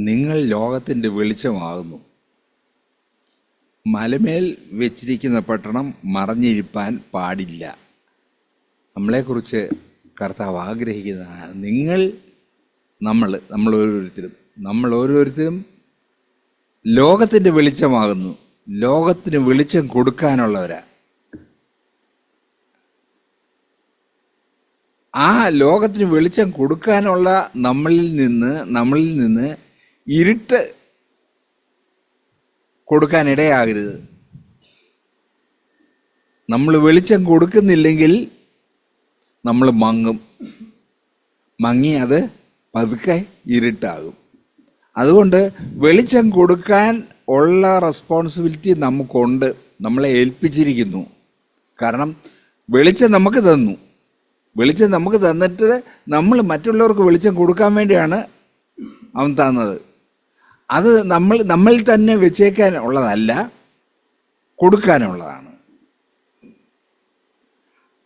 നിങ്ങൾ ലോകത്തിന്റെ വെളിച്ചമാകുന്നു. മലമേൽ വെച്ചിരിക്കുന്ന പട്ടണം മറഞ്ഞിരിപ്പാൻ പാടില്ല. നമ്മളെക്കുറിച്ച് കർത്താവ് ആഗ്രഹിക്കുന്നതാണ്. നിങ്ങൾ നമ്മൾ നമ്മൾ ഓരോരുത്തരും നമ്മൾ ഓരോരുത്തരും ലോകത്തിന്റെ വെളിച്ചമാകുന്നു. ലോകത്തിന് വെളിച്ചം കൊടുക്കാനുള്ളവരാ. ആ ലോകത്തിന് വെളിച്ചം കൊടുക്കാനുള്ള നമ്മളിൽ നിന്ന് നമ്മളിൽ നിന്ന് ഇരുട്ട് കൊടുക്കാൻ ഇടയാകരുത്. നമ്മൾ വെളിച്ചം കൊടുക്കുന്നില്ലെങ്കിൽ നമ്മൾ മങ്ങും. മങ്ങി അത് പതുക്കെ ഇരുട്ടാകും. അതുകൊണ്ട് വെളിച്ചം കൊടുക്കാൻ ഉള്ള റെസ്പോൺസിബിലിറ്റി നമുക്കുണ്ട്. നമ്മളെ ഏൽപ്പിച്ചിരിക്കുന്നു. കാരണം വെളിച്ചം നമുക്ക് തന്നു. വെളിച്ചം നമുക്ക് തന്നിട്ട് നമ്മൾ മറ്റുള്ളവർക്ക് വെളിച്ചം കൊടുക്കാൻ വേണ്ടിയാണ് അവൻ തന്നത്. അത് നമ്മൾ നമ്മൾ തന്നെ വെച്ചേക്കാൻ ഉള്ളതല്ല കൊടുക്കാനുള്ളതാണ്.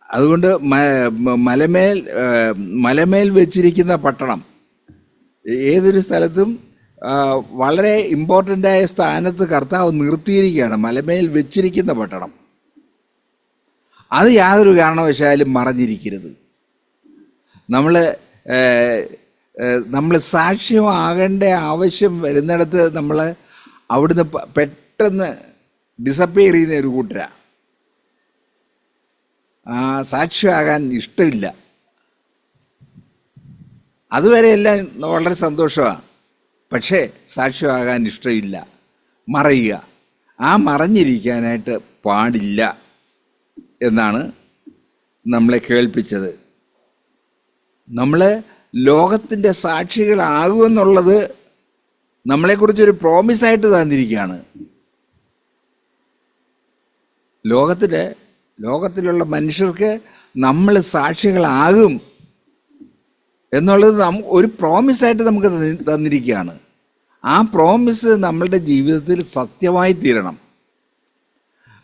അതുകൊണ്ട് മലമേൽ മലമേൽ വെച്ചിരിക്കുന്ന പട്ടണം ഏതൊരു സ്ഥലത്തും വളരെ ഇമ്പോർട്ടന്റ് ആയ സ്ഥാനത്ത് കർത്താവ് നിർത്തിയിരിക്കുകയാണ് മലമേൽ വെച്ചിരിക്കുന്ന പട്ടണം. അത് യാതൊരു കാരണവശാലും മറഞ്ഞിരിക്കരുത്. നമ്മൾ നമ്മൾ സാക്ഷ്യമാകേണ്ട ആവശ്യം വരുന്നിടത്ത് നമ്മൾ അവിടുന്ന് പെട്ടെന്ന് ഡിസപ്പിയർ ചെയ്യുന്ന ഒരു കൂട്ടരാ. ആ സാക്ഷിയാകാൻ ഇഷ്ടമില്ല. അതുവരെ എല്ലാം വളരെ സന്തോഷമാണ് പക്ഷേ സാക്ഷ്യമാകാൻ ഇഷ്ടമില്ല. മറയുക. ആ മറഞ്ഞിരിക്കാനായിട്ട് പാടില്ല എന്നാണ് നമ്മളെ കേൾപ്പിച്ചത്. നമ്മൾ ലോകത്തിന്റെ സാക്ഷികളാകുമെന്നുള്ളത് നമ്മളെക്കുറിച്ചൊരു പ്രോമിസായിട്ട് തന്നിരിക്കുകയാണ്. ലോകത്തിന്റെ ലോകത്തിലുള്ള മനുഷ്യർക്ക് നമ്മൾ സാക്ഷികളാകും എന്നുള്ളത് നം ഒരു പ്രോമിസായിട്ട് നമുക്ക് തന്നിരിക്കുകയാണ്. ആ പ്രോമിസ് നമ്മളുടെ ജീവിതത്തിൽ സത്യമായി തീരണം.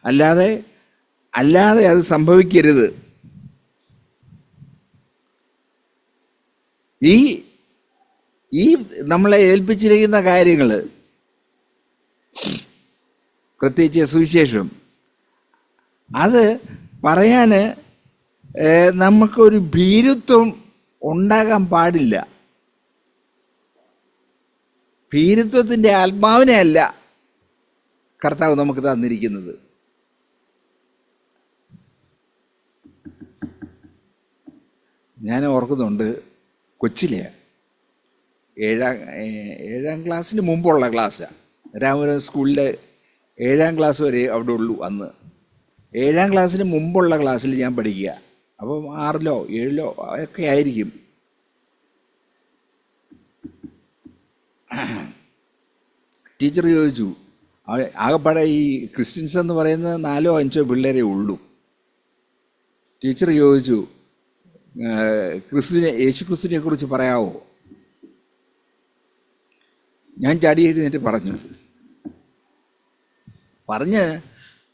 അല്ലാതെ അല്ലാതെ അത് സംഭവിക്കരുത്. ഈ ഈ നമ്മളെ ഏൽപ്പിച്ചിരിക്കുന്ന കാര്യങ്ങൾ പ്രത്യേകിച്ച് സുവിശേഷം അത് പറയാൻ നമുക്കൊരു ഭീരുത്വം ഉണ്ടാകാൻ പാടില്ല. ഭീരുത്വത്തിന്റെ ആത്മാവിനെ അല്ല കർത്താവ് നമുക്ക് തന്നിരിക്കുന്നത്. ഞാൻ ഓർക്കുന്നുണ്ട് കൊച്ചിലെ ഏഴാം ഏഴാം ക്ലാസ്സിന് മുമ്പുള്ള ക്ലാസ്സാണ് രാമപുരം സ്കൂളിലെ ഏഴാം ക്ലാസ് വരെ അവിടെ ഉള്ളൂ അന്ന്. ഏഴാം ക്ലാസ്സിന് മുമ്പുള്ള ക്ലാസ്സിൽ ഞാൻ പഠിക്കുക. അപ്പം ആറിലോ ഏഴിലോ ഒക്കെ ആയിരിക്കും. ടീച്ചർ ചോദിച്ചു ആകെപ്പാടെ ഈ ക്രിസ്ത്യൻസ് എന്ന് പറയുന്നത് നാലോ അഞ്ചോ പിള്ളേരെ ഉള്ളൂ. ടീച്ചർ ചോദിച്ചു "ഏഹ്, ക്രിസ്തുവിനെ യേശു ക്രിസ്തുവിനെ കുറിച്ച് പറയാവോ? ഞാൻ ചാടി എഴുന്നേറ്റ് പറഞ്ഞു. പറഞ്ഞ്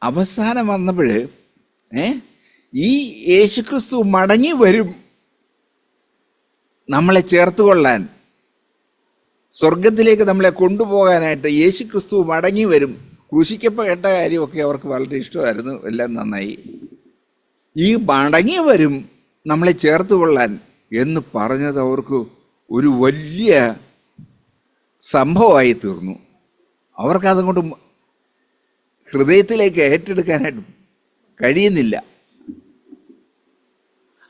അവസാനം വന്നപ്പോൾ ഏ ഈ യേശുക്രിസ്തു മടങ്ങി വരും. നമ്മളെ ചേർത്തുകൊള്ളാൻ സ്വർഗത്തിലേക്ക് നമ്മളെ കൊണ്ടുപോകാനായിട്ട് യേശു ക്രിസ്തു മടങ്ങി വരും. ക്രൂശിക്കപ്പെട്ട കാര്യമൊക്കെ അവർക്ക് വളരെ ഇഷ്ടമായിരുന്നു. എല്ലാം നന്നായി. ഈ മടങ്ങി വരും നമ്മളെ ചേർത്ത് കൊള്ളാൻ എന്ന് പറഞ്ഞത് അവർക്ക് ഒരു വലിയ സംഭവമായി തീർന്നു. അവർക്കതുകൊണ്ട് ഹൃദയത്തിലേക്ക് ഏറ്റെടുക്കാനായിട്ട് കഴിയുന്നില്ല.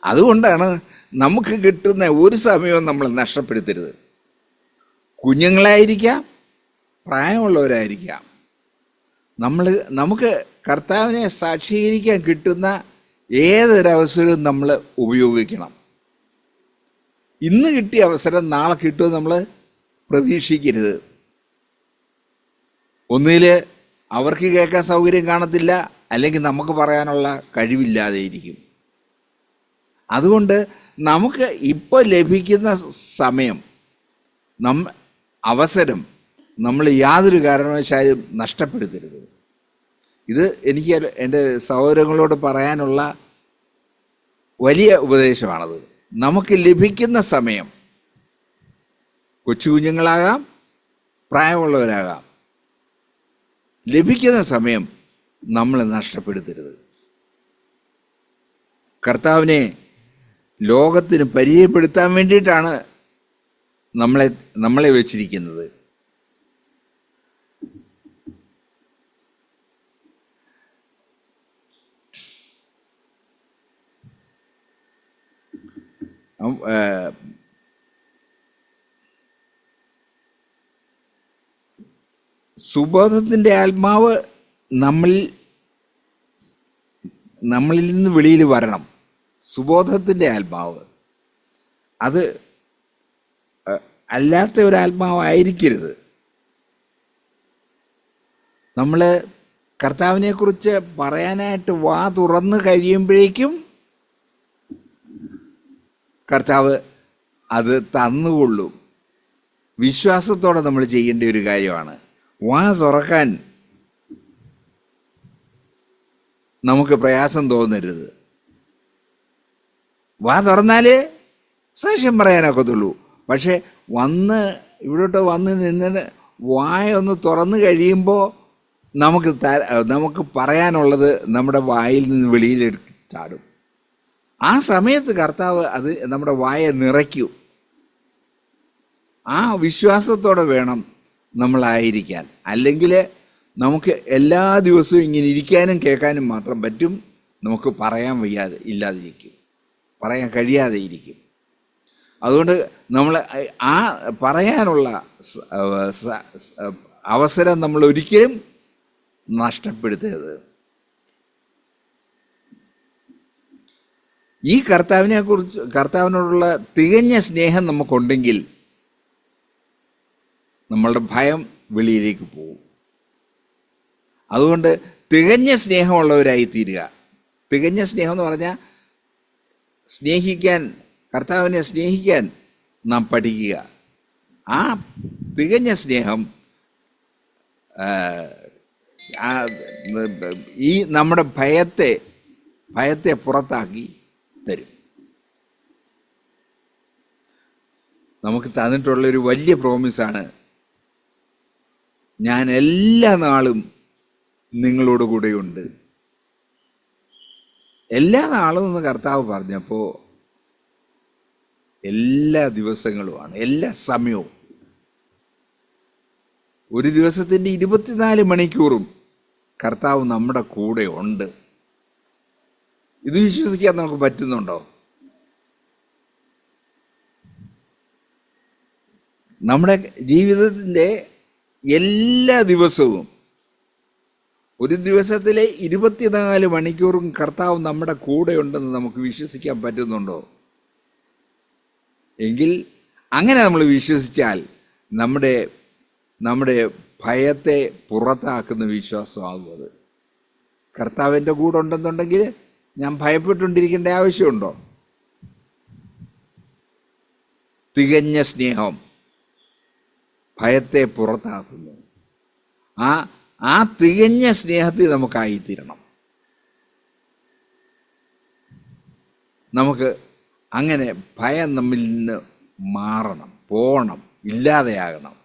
അതുകൊണ്ടാണ് നമുക്ക് കിട്ടുന്ന ഒരു സമയവും നമ്മൾ നഷ്ടപ്പെടുത്തരുത്. കുഞ്ഞുങ്ങളായിരിക്കാം പ്രായമുള്ളവരായിരിക്കാം. നമ്മൾ നമുക്ക് കർത്താവിനെ സാക്ഷീകരിക്കാൻ കിട്ടുന്ന ഏതൊരവസരവും നമ്മൾ ഉപയോഗിക്കണം. ഇന്ന് കിട്ടിയ അവസരം നാളെ കിട്ടുമെന്ന് നമ്മൾ പ്രതീക്ഷിക്കരുത്. ഒന്നിൽ അവർക്ക് കേൾക്കാൻ സൗകര്യം കാണത്തില്ല അല്ലെങ്കിൽ നമുക്ക് പറയാനുള്ള കഴിവില്ലാതെ ഇരിക്കും അതുകൊണ്ട് നമുക്ക് ഇപ്പോൾ ലഭിക്കുന്ന സമയം നം അവസരം നമ്മൾ യാതൊരു കാരണവശാലും നഷ്ടപ്പെടുത്തരുത്. ഇത് എനിക്ക് എന്റെ സഹോദരങ്ങളോട് പറയാനുള്ള വലിയ ഉപദേശമാണത്. നമുക്ക് ലഭിക്കുന്ന സമയം കൊച്ചു കുഞ്ഞുങ്ങളാകാം പ്രായമുള്ളവരാകാം. ലഭിക്കുന്ന സമയം നമ്മൾ നഷ്ടപ്പെടുത്തരുത്. കർത്താവിനെ ലോകത്തിന് പരിചയപ്പെടുത്താൻ വേണ്ടിയിട്ടാണ് നമ്മളെ നമ്മളെ വെച്ചിരിക്കുന്നത്. സുബോധത്തിന്റെ ആത്മാവ് നമ്മളിൽ നമ്മളിൽ നിന്ന് വെളിയിൽ വരണം. സുബോധത്തിന്റെ ആത്മാവ്. അത് അല്ലാത്ത ഒരു ആത്മാവായിരിക്കരുത് നമ്മൾ കർത്താവിനെക്കുറിച്ച് പറയാനായിട്ട് വാ തുറന്ന് കഴിയുമ്പോഴേക്കും കർത്താവ് അത് തന്നുകൊള്ളും. വിശ്വാസത്തോടെ നമ്മൾ ചെയ്യേണ്ട ഒരു കാര്യമാണ്. വാ തുറക്കാൻ നമുക്ക് പ്രയാസം തോന്നരുത്. വാ തുറന്നാലേ സാക്ഷ്യം പറയാനൊക്കത്തുള്ളൂ. പക്ഷേ വന്ന് ഇവിടോട്ട് വന്ന് നിന്ന് വായ ഒന്ന് തുറന്നു കഴിയുമ്പോൾ നമുക്ക് നമുക്ക് പറയാനുള്ളത് നമ്മുടെ വായിൽ നിന്ന് വെളിയിലെടുത്താടും ചാടും. ആ സമയത്ത് കർത്താവ് അത് നമ്മുടെ വായ നിറയ്ക്കൂ. ആ വിശ്വാസത്തോടെ വേണം നമ്മളായിരിക്കാൻ. അല്ലെങ്കിൽ നമുക്ക് എല്ലാ ദിവസവും ഇങ്ങനെ ഇരിക്കാനും കേൾക്കാനും മാത്രം പറ്റും. നമുക്ക് പറയാൻ വയ്യാതെ ഇല്ലാതിരിക്കും. പറയാൻ കഴിയാതെ ഇരിക്കും. അതുകൊണ്ട് നമ്മൾ ആ പറയാനുള്ള അവസരം നമ്മൾ ഒരിക്കലും നഷ്ടപ്പെടുത്തരുത്. ഈ കർത്താവിനെ കുറിച്ച് കർത്താവിനോടുള്ള തികഞ്ഞ സ്നേഹം നമുക്കുണ്ടെങ്കിൽ നമ്മളുടെ ഭയം വെളിയിലേക്ക് പോകും. അതുകൊണ്ട് തികഞ്ഞ സ്നേഹമുള്ളവരായി തീരുക തികഞ്ഞ സ്നേഹം എന്ന് പറഞ്ഞാൽ സ്നേഹിക്കാൻ കർത്താവിനെ സ്നേഹിക്കാൻ നാം പഠിക്കുക. ആ തികഞ്ഞ സ്നേഹം ഈ നമ്മുടെ ഭയത്തെ ഭയത്തെ പുറത്താക്കി തരും നമുക്ക് തന്നിട്ടുള്ള ഒരു വലിയ പ്രോമിസാണ് ഞാൻ എല്ലാ നാളും നിങ്ങളോട് കൂടെയുണ്ട്. എല്ലാ നാളും എന്ന് കർത്താവ് പറഞ്ഞപ്പോൾ എല്ലാ ദിവസങ്ങളുമാണ് എല്ലാ സമയവും. ഒരു ദിവസത്തിന്റെ ഇരുപത്തിനാല് മണിക്കൂറും കർത്താവ് നമ്മുടെ കൂടെ ഉണ്ട്. ഇത് വിശ്വസിക്കാൻ നമുക്ക് പറ്റുന്നുണ്ടോ? നമ്മുടെ ജീവിതത്തിന്റെ എല്ലാ ദിവസവും ഒരു ദിവസത്തിലെ ഇരുപത്തിനാല് മണിക്കൂറും കർത്താവ് നമ്മുടെ കൂടെ ഉണ്ടെന്ന് നമുക്ക് വിശ്വസിക്കാൻ പറ്റുന്നുണ്ടോ? എങ്കിൽ അങ്ങനെ നമ്മൾ വിശ്വസിച്ചാൽ നമ്മുടെ നമ്മുടെ ഭയത്തെ പുറത്താക്കുന്ന വിശ്വാസമാകും അത്. കർത്താവിന്റെ കൂടെ ഉണ്ടെന്നുണ്ടെങ്കിൽ ഞാൻ ഭയപ്പെട്ടുകൊണ്ടിരിക്കേണ്ട ആവശ്യമുണ്ടോ? തികഞ്ഞ സ്നേഹം. ഭയത്തെ പുറത്താക്കുന്നു. ആ ആ തികഞ്ഞ സ്നേഹത്തിൽ നമുക്കായിത്തീരണം. നമുക്ക് അങ്ങനെ ഭയം നമ്മിൽ നിന്ന് മാറണം പോകണം ഇല്ലാതെയാകണം.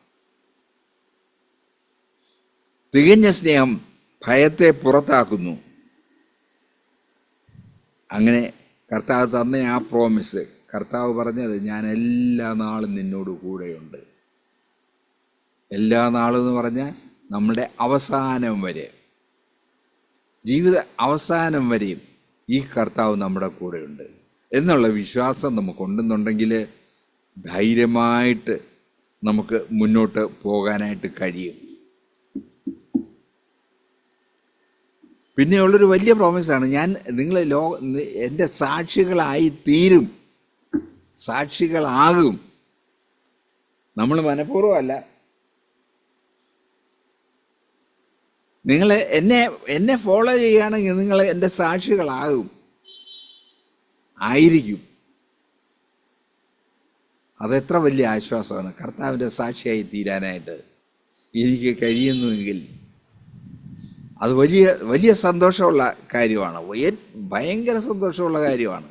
തികഞ്ഞ സ്നേഹം ഭയത്തെ പുറത്താക്കുന്നു. അങ്ങനെ കർത്താവ് തന്ന ആ പ്രോമിസ് കർത്താവ് പറഞ്ഞത് ഞാൻ എല്ലാ നാളും നിന്നോട് കൂടെയുണ്ട്. എല്ലാ നാളും എന്ന് പറഞ്ഞാൽ നമ്മുടെ അവസാനം വരെ. ജീവിത അവസാനം വരെയും ഈ കർത്താവ് നമ്മുടെ കൂടെയുണ്ട് എന്നുള്ള വിശ്വാസം നമുക്കുണ്ടെന്നുണ്ടെങ്കിൽ ധൈര്യമായിട്ട് നമുക്ക് മുന്നോട്ട് പോകാനായിട്ട് കഴിയും. പിന്നെയുള്ളൊരു വലിയ പ്രോമിസാണ് ഞാൻ നിങ്ങൾ ലോ എന്റെ സാക്ഷികളായി തീരും. സാക്ഷികളാകും. നമ്മൾ മനഃപൂർവമല്ല നിങ്ങൾ എന്നെ എന്നെ ഫോളോ ചെയ്യുകയാണെങ്കിൽ നിങ്ങൾ എന്റെ സാക്ഷികളാകും. ആയിരിക്കും. അതെത്ര വലിയ ആശ്വാസമാണ്. കർത്താവിന്റെ സാക്ഷിയായി തീരാനായിട്ട് എനിക്ക് കഴിയുന്നുവെങ്കിൽ അത് വലിയ വലിയ സന്തോഷമുള്ള കാര്യമാണ്. ഭയങ്കര സന്തോഷമുള്ള കാര്യമാണ്.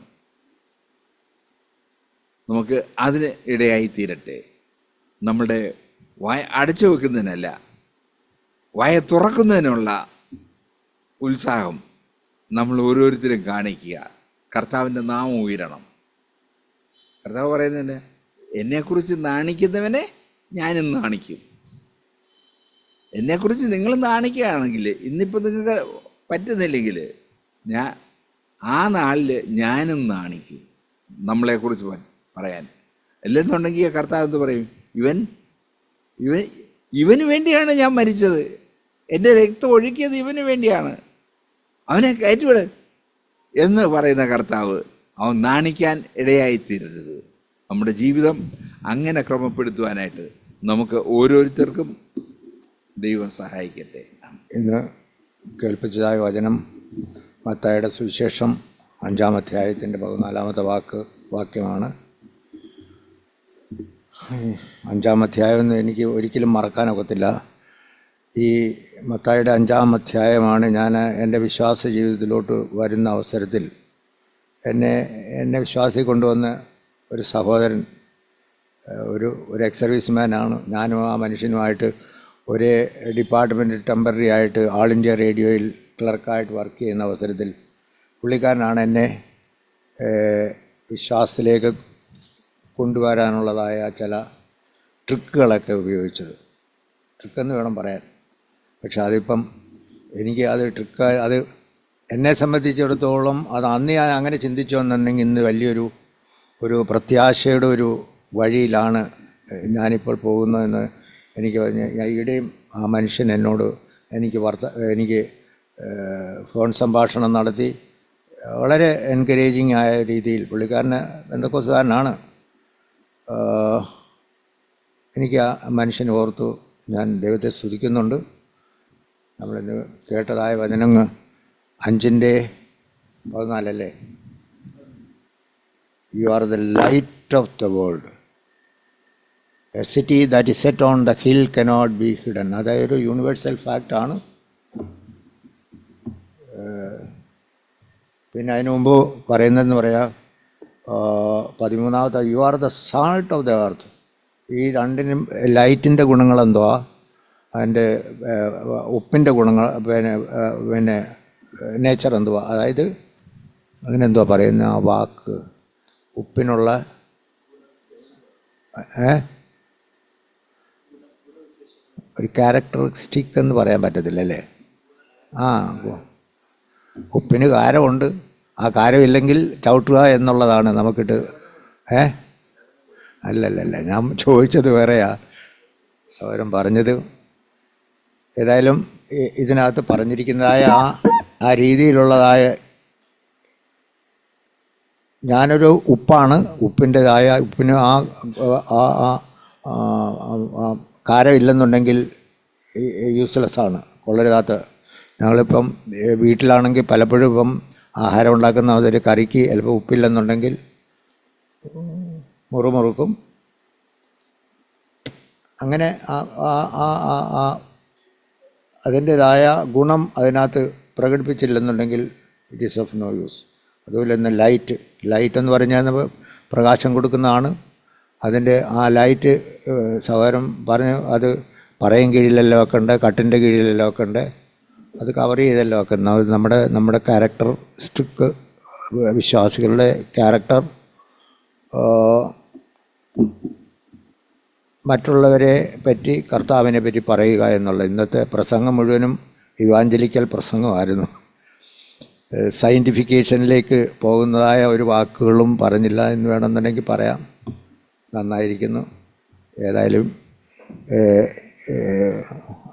നമുക്ക് അതിന് ഇടയായി തീരട്ടെ. നമ്മുടെ വായ അടച്ചു വെക്കുന്നതിനല്ല വായ തുറക്കുന്നതിനുള്ള ഉത്സാഹം നമ്മൾ ഓരോരുത്തരും കാണിക്കുക. കർത്താവിന്റെ നാമം ഉയരണം. കർത്താവ് പറയുന്നതിന് എന്നെക്കുറിച്ച് നാണിക്കുന്നവനെ ഞാനും നാണിക്കും. എന്നെക്കുറിച്ച് നിങ്ങൾ നാണിക്കുകയാണെങ്കിൽ ഇന്നിപ്പോൾ നിങ്ങൾക്ക് പറ്റുന്നില്ലെങ്കിൽ ഞാൻ ആ നാളിൽ ഞാനും നാണിക്കും. നമ്മളെക്കുറിച്ച് പറയാൻ. അല്ലെന്നുണ്ടെങ്കിൽ കർത്താവ് എന്ത് പറയും? ഇവൻ ഇവൻ ഇവന് വേണ്ടിയാണ് ഞാൻ മരിച്ചത്. എന്റെ രക്തം ഒഴുക്കിയത് ഇവന് വേണ്ടിയാണ്. അവനെ കയറ്റിവിട് എന്ന് പറയുന്ന കർത്താവ് അവൻ നാണിക്കാൻ ഇടയായിത്തീരരുത്. നമ്മുടെ ജീവിതം അങ്ങനെ ക്രമപ്പെടുത്തുവാനായിട്ട് നമുക്ക് ഓരോരുത്തർക്കും ദൈവം സഹായിക്കട്ടെ. ഇന്ന് കേൾപ്പിച്ചതായ വചനം മത്തായുടെ സുവിശേഷം അഞ്ചാം അധ്യായത്തിന്റെ പതിനാലാമത്തെ വാക്ക് വാക്യമാണ്. അഞ്ചാം അധ്യായം എനിക്ക് ഒരിക്കലും മറക്കാനൊക്കത്തില്ല. ഈ മത്തായുടെ അഞ്ചാം അധ്യായമാണ് ഞാൻ എന്റെ വിശ്വാസ ജീവിതത്തിലോട്ട് വരുന്ന അവസരത്തിൽ എന്നെ എന്നെ വിശ്വാസി കൊണ്ടുവന്ന ഒരു സഹോദരൻ ഒരു ഒരു എക്സ് സർവീസ്മാനാണ് ഞാനും ആ മനുഷ്യനുമായിട്ട് ഒരേ ഡിപ്പാർട്ട്മെന്റിൽ ടെമ്പററി ആയിട്ട് ആൾ ഇന്ത്യ റേഡിയോയിൽ ക്ലർക്കായിട്ട് വർക്ക് ചെയ്യുന്ന അവസരത്തിൽ പുള്ളിക്കാരനാണ് എന്നെ വിശ്വാസത്തിലേക്ക് കൊണ്ടുവരാനുള്ളതായ ചില ട്രിക്കുകളൊക്കെ ഉപയോഗിച്ചത്. ട്രിക്കെന്ന് വേണം പറയാൻ. പക്ഷെ അതിപ്പം എനിക്ക് അത് ട്രിക്ക് അത് എന്നെ സംബന്ധിച്ചിടത്തോളം അത് അന്ന് ഞാൻ അങ്ങനെ ചിന്തിച്ചു എന്നുണ്ടെങ്കിൽ ഇന്ന് വലിയൊരു ഒരു പ്രത്യാശയുടെ ഒരു വഴിയിലാണ് ഞാനിപ്പോൾ പോകുന്നതെന്ന് എനിക്ക് പറഞ്ഞ്- ഈയിടെയും ആ മനുഷ്യൻ എന്നോട് എനിക്ക് വർത്ത എനിക്ക് ഫോൺ സംഭാഷണം നടത്തി വളരെ എൻകറേജിങ് ആയ രീതിയിൽ പുള്ളിക്കാരന് ബന്ധക്കോസുകാരനാണ് എനിക്ക് ആ മനുഷ്യൻ ഓർത്തു ഞാൻ ദൈവത്തെ സ്തുതിക്കുന്നുണ്ട്. നമ്മളിന്ന് കേട്ടതായ വചനങ്ങൾ അഞ്ചിന്റെ പതിനാലല്ലേ? You are the light of the world a city that is set on the hill cannot be hidden അതായത് യൂണിവേഴ്സൽ ഫാക്റ്റാണ് പിന്നെ അതിനു മുമ്പ് പറയുന്നതെന്ന് പറയാം. പതിമൂന്നാമത്തെ you are the salt of the earth ഈ രണ്ടിനും ലൈറ്റിന്റെ ഗുണങ്ങൾ എന്തുവാ അതിന്റെ ഉപ്പിന്റെ ഗുണങ്ങൾ പിന്നെ പിന്നെ നേച്ചർ എന്തുവാ? അതായത് അതിനെന്തുവാ പറയുന്ന ആ വാക്ക്? ഉപ്പിനുള്ള ഒരു ക്യാരക്ടറിസ്റ്റിക് എന്ന് പറയാൻ പറ്റത്തില്ല അല്ലേ? ആ ഉപ്പിന് കാരമുണ്ട്. ആ കാരമില്ലെങ്കിൽ ചവിട്ടുക എന്നുള്ളതാണ് നമുക്കിട്ട് ഏ? അല്ലല്ലല്ല ഞാൻ ചോദിച്ചത് വേറെയാ. സൗരം പറഞ്ഞത് ഏതായാലും ഇതിനകത്ത് പറഞ്ഞിരിക്കുന്നതായ ആ ആ രീതിയിലുള്ളതായ ഞാനൊരു ഉപ്പാണ്. ഉപ്പിന്റെതായ ഉപ്പിന് ആ കാരമില്ലെന്നുണ്ടെങ്കിൽ യൂസ്ലെസ് ആണ്. കൊള്ളരുതാത്ത. ഞങ്ങളിപ്പം വീട്ടിലാണെങ്കിൽ പലപ്പോഴും ഇപ്പം ആഹാരം ഉണ്ടാക്കുന്ന അതൊരു കറിക്ക് ചിലപ്പോൾ ഉപ്പില്ലെന്നുണ്ടെങ്കിൽ മുറുമുറുക്കും. അങ്ങനെ ആ ആ ആ ആ അതിന്റെതായ ഗുണം അതിനകത്ത് പ്രകടിപ്പിച്ചില്ലെന്നുണ്ടെങ്കിൽ it is of no use അതുപോലെ തന്നെ ലൈറ്റ് ലൈറ്റ് എന്ന് പറഞ്ഞാൽ പ്രകാശം കൊടുക്കുന്നതാണ്. അതിന്റെ ആ ലൈറ്റ് സഹോദരം പറഞ്ഞ് അത് പറയും കീഴിലെല്ലാം ഉണ്ട് കട്ടിന്റെ കീഴിലെല്ലാം ഉണ്ട് അത് കവർ ചെയ്തല്ലോ ഒക്കെ ഉണ്ട് നമ്മുടെ നമ്മുടെ ക്യാരക്ടർ സ്റ്റിക്ക് വിശ്വാസികളുടെ ക്യാരക്ടർ മറ്റുള്ളവരെ പറ്റി കർത്താവിനെ പറ്റി പറയുക എന്നുള്ള ഇന്നത്തെ പ്രസംഗം മുഴുവനും ഇവാഞ്ചലിക്കൽ പ്രസംഗമായിരുന്നു. സയന്റിഫിക്കേഷനിലേക്ക് പോകുന്നതായ ഒരു വാക്കുകളും പറഞ്ഞില്ല എന്ന് വേണമെന്നുണ്ടെങ്കിൽ പറയാം. നന്നായിരിക്കുന്നു. ഏതായാലും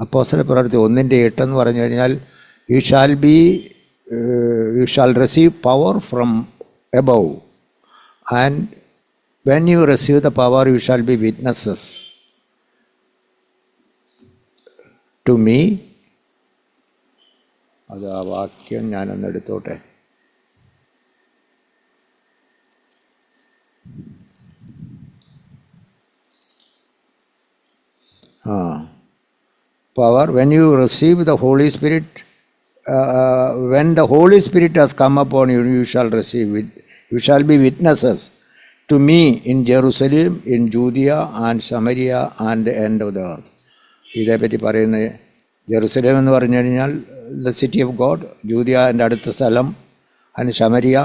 അപ്പോസല പ്രവർത്തി ഒന്നിന്റെ എട്ടെന്ന് പറഞ്ഞു കഴിഞ്ഞാൽ you shall be you shall receive power from above and when you receive the power you shall be witnesses to me അത് ആ വാക്യം ഞാനൊന്ന് എടുത്തോട്ടെ ആ power when you receive the holy spirit uh, uh, when the holy spirit has come upon you you shall receive it you shall be witnesses to me in Jerusalem, in Judea and Samaria and the end of the earth. ഇതേപ്പറ്റി പറയുന്നത് Jerusalem എന്ന് പറഞ്ഞു കഴിഞ്ഞാൽ the city of God Judea എന്റെ അടുത്ത സ്ഥലം and Samaria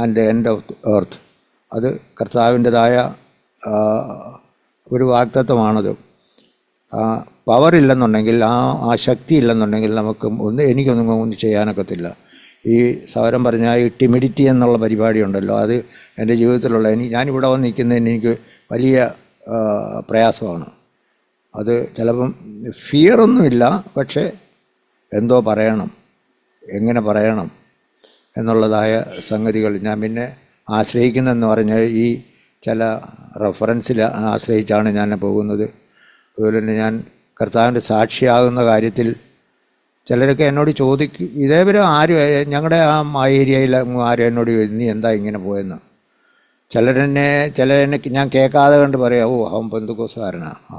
and the end of earth അത് കർത്താവിന്റെതായ ഒരു വാക്തത്വമാണത് പവർ ഇല്ലെന്നുണ്ടെങ്കിൽ ആ ആ ശക്തി ഇല്ലെന്നുണ്ടെങ്കിൽ നമുക്ക് ഒന്ന് എനിക്കൊന്നും ഒന്നും ചെയ്യാനൊക്കത്തില്ല. ഈ സൗരം പറഞ്ഞ ആ ടിമിഡിറ്റി എന്നുള്ള പരിപാടി ഉണ്ടല്ലോ അത് എന്റെ ജീവിതത്തിലുള്ള എനിക്ക് ഞാനിവിടെ വന്ന് നിൽക്കുന്നതിന് എനിക്ക് വലിയ പ്രയാസമാണ്. അത് ചിലപ്പം ഫിയറൊന്നുമില്ല പക്ഷേ എന്തോ പറയണം എങ്ങനെ പറയണം എന്നുള്ളതായ സംഗതികൾ ഞാൻ പിന്നെ ആശ്രയിക്കുന്നതെന്ന് പറഞ്ഞാൽ ഈ ചില റെഫറൻസിൽ ആശ്രയിച്ചാണ് ഞാൻ പോകുന്നത്. അതുപോലെ തന്നെ ഞാൻ കർത്താവിന്റെ സാക്ഷിയാകുന്ന കാര്യത്തിൽ ചിലരൊക്കെ എന്നോട് ചോദിക്കും ഇതേവരെ ആരും ഞങ്ങളുടെ ആ ഏരിയയിൽ ആരും എന്നോട് നീ എന്താ ഇങ്ങനെ പോയെന്ന്? ചിലരെന്നെ ചിലരെന്നെ ഞാൻ കേൾക്കാതെ കണ്ട് പറയാം ഓ അവൻ ബന്ധുക്കോസുകാരനാണ് ആ.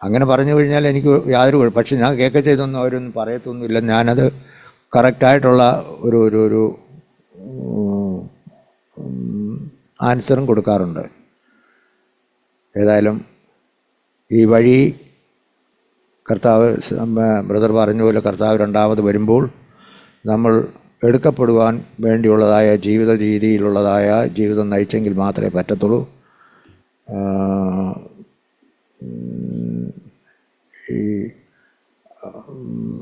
അങ്ങനെ പറഞ്ഞു കഴിഞ്ഞാൽ എനിക്ക് യാതൊരു കുഴപ്പം പക്ഷെ ഞാൻ കേൾക്ക ചെയ്തൊന്നും അവരൊന്നും പറയത്തൊന്നുമില്ല. ഞാനത് കറക്റ്റായിട്ടുള്ള ഒരു ഒരു ഒരു ആൻസറും കൊടുക്കാറുണ്ട്. ഏതായാലും ഈ വഴി കർത്താവ് ബ്രദർ പറഞ്ഞ പോലെ കർത്താവ് രണ്ടാമത് വരുമ്പോൾ നമ്മൾ എടുക്കപ്പെടുവാൻ വേണ്ടിയുള്ളതായ ജീവിത രീതിയിലുള്ളതായ ജീവിതം നയിച്ചെങ്കിൽ മാത്രമേ പറ്റത്തുള്ളൂ. ഈ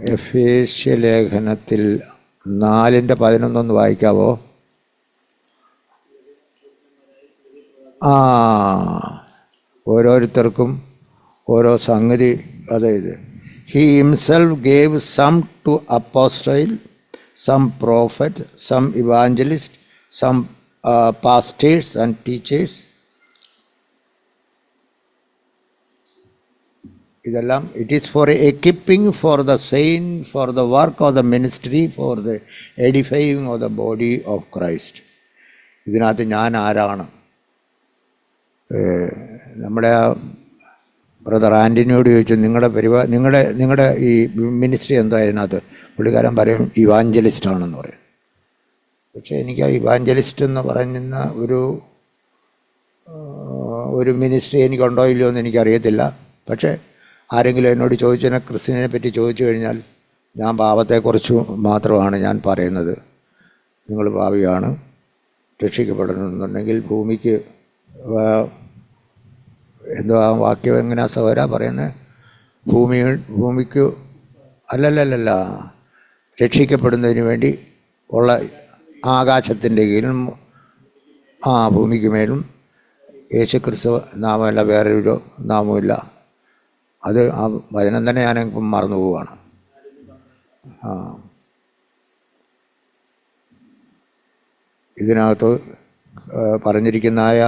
എഫേഷ്യ ലേഖനത്തിൽ നാലിന്റെ പതിനൊന്നൊന്ന് വായിക്കാവോ? ആ ഓരോരുത്തർക്കും ഓരോ സംഗതി അതായത് he himself gave some to apostle some prophet some evangelist some pastors and teachers ഇതെല്ലാം it is for equipping for the saint for the work of the ministry for the edifying of the body of Christ ഇതിനകത്ത് ഞാൻ ആരാണ്? നമ്മുടെ ആ brother ആന്റണിയോട് ചോദിച്ചു നിങ്ങളുടെ പരിപാ നിങ്ങളുടെ നിങ്ങളുടെ ഈ മിനിസ്ട്രി എന്താ അതിനകത്ത്? പുള്ളിക്കാരൻ പറയും ഇവാഞ്ചലിസ്റ്റ് ആണെന്ന് പറയും. പക്ഷേ എനിക്ക് ആ ഇവാഞ്ചലിസ്റ്റ് എന്ന് പറയുന്ന ഒരു ഒരു മിനിസ്ട്രി എനിക്കുണ്ടോ ഇല്ലയോ എന്ന് എനിക്കറിയത്തില്ല. പക്ഷേ ആരെങ്കിലും എന്നോട് ചോദിച്ചതിനെ ക്രിസ്ത്യനെ പറ്റി ചോദിച്ചു കഴിഞ്ഞാൽ ഞാൻ പാപത്തെക്കുറിച്ച് മാത്രമാണ് ഞാൻ പറയുന്നത്. നിങ്ങൾ പാവിയാണ് രക്ഷിക്കപ്പെടണമെന്നുണ്ടെങ്കിൽ ഭൂമിക്ക് എന്തോ ആ വാക്യം എങ്ങനെയാ സഹോര പറയുന്നത് ഭൂമി ഭൂമിക്ക് അല്ലല്ലല്ല രക്ഷിക്കപ്പെടുന്നതിന് വേണ്ടി ഉള്ള ആകാശത്തിന്റെ കീഴിലും ആ ഭൂമിക്ക് മേലും യേശു ക്രിസ്തു നാമമല്ല വേറൊരു നാമമില്ല അത് ആ വചനം തന്നെ ഞാൻ ഇപ്പം മറന്നു പോവുകയാണ്. ആ. ഇതിനകത്ത് പറഞ്ഞിരിക്കുന്നതായ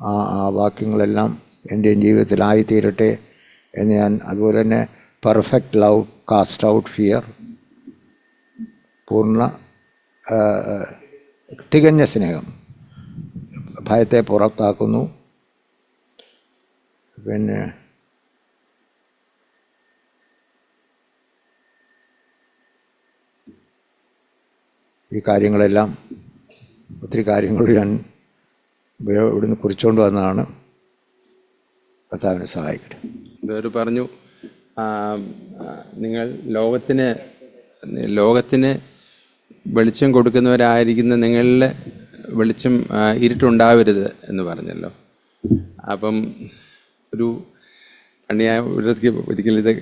ആ വാക്യങ്ങളെല്ലാം എന്റെയും ജീവിതത്തിലായിത്തീരട്ടെ എന്ന് ഞാൻ അതുപോലെ തന്നെ perfect love cast out fear പൂർണ തികഞ്ഞ സ്നേഹം. ഭയത്തെ പുറത്താക്കുന്നു. പിന്നെ ഈ കാര്യങ്ങളെല്ലാം ഒത്തിരി കാര്യങ്ങൾ ഞാൻ ഇവിടെ- ഇവിടുന്ന് കുറിച്ചുകൊണ്ട് വന്നതാണ്. കർത്താവിനെ സഹായിക്കട്ടെ. വേറെ പറഞ്ഞു നിങ്ങൾ ലോകത്തിന് ലോകത്തിന് വെളിച്ചം കൊടുക്കുന്നവരായിരിക്കുന്ന നിങ്ങളിൽ വെളിച്ചം ഇരുട്ടുണ്ടാവരുത് എന്ന് പറഞ്ഞല്ലോ. അപ്പം ഒരു പണ്ട് ഞാൻ ഒരിക്കലും ഇത്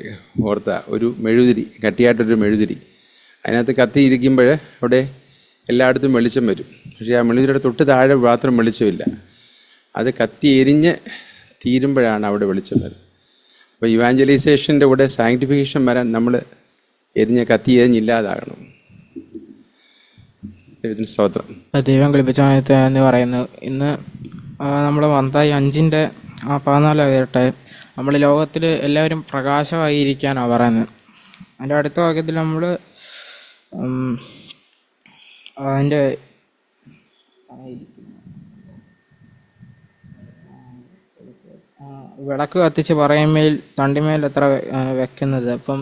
ഓർത്ത ഒരു മെഴുതിരി കട്ടിയായിട്ടൊരു മെഴുതിരി അതിനകത്ത് കത്തി ഇരിക്കുമ്പോൾ അവിടെ എല്ലായിടത്തും വെളിച്ചം വരും. പക്ഷേ ആ മെഴുതിരിയുടെ തൊട്ട് താഴെ മാത്രം വെളിച്ചമില്ല. അത് കത്തി എരിഞ്ഞ് തീരുമ്പോഴാണ് അവിടെ വെളിച്ചം വരുന്നത്. അപ്പോൾ ഇവാഞ്ചലൈസേഷന്റെ കൂടെ സാങ്ക്ടിഫിക്കേഷൻ വരാൻ നമ്മൾ എരിഞ്ഞ കത്തി എരിഞ്ഞില്ലാതാകണം ദൈവം കളിപ്പിച്ച എന്ന് പറയുന്നത് ഇന്ന് നമ്മൾ വന്തായി അഞ്ചിന്റെ പതിനാല് ആകട്ടെ നമ്മൾ ലോകത്തിൽ എല്ലാവരും പ്രകാശമായി ഇരിക്കാനാണ് പറയുന്നത്. അതിന്റെ അടുത്ത വാക്യത്തിൽ നമ്മൾ അതിന്റെ വിളക്ക് കത്തിച്ച് തണ്ടിമേൽ എത്ര വെക്കുന്നത്. അപ്പം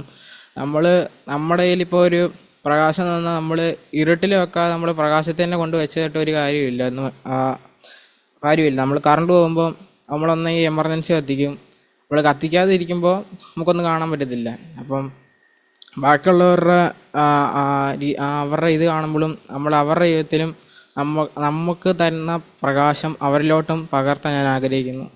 നമ്മൾ നമ്മുടെ കയ്യിലിപ്പോൾ ഒരു പ്രകാശം തന്നാൽ നമ്മൾ ഇരുട്ടിൽ വെക്കാതെ നമ്മൾ പ്രകാശത്തെ തന്നെ കൊണ്ട് വെച്ചിട്ട് ഒരു കാര്യമില്ല എന്ന് കാര്യമില്ല. നമ്മൾ കറണ്ട് പോകുമ്പോൾ നമ്മളൊന്ന് ഈ എമർജൻസി കത്തിക്കും. നമ്മൾ കത്തിക്കാതെ ഇരിക്കുമ്പോൾ നമുക്കൊന്നും കാണാൻ പറ്റത്തില്ല. അപ്പം ബാക്കിയുള്ളവരുടെ അവരുടെ ഇത് കാണുമ്പോഴും നമ്മൾ അവരുടെ ജീവിതത്തിലും നമ്മ നമുക്ക് തരുന്ന പ്രകാശം അവരിലോട്ടും പകർത്താൻ ഞാൻ ആഗ്രഹിക്കുന്നു.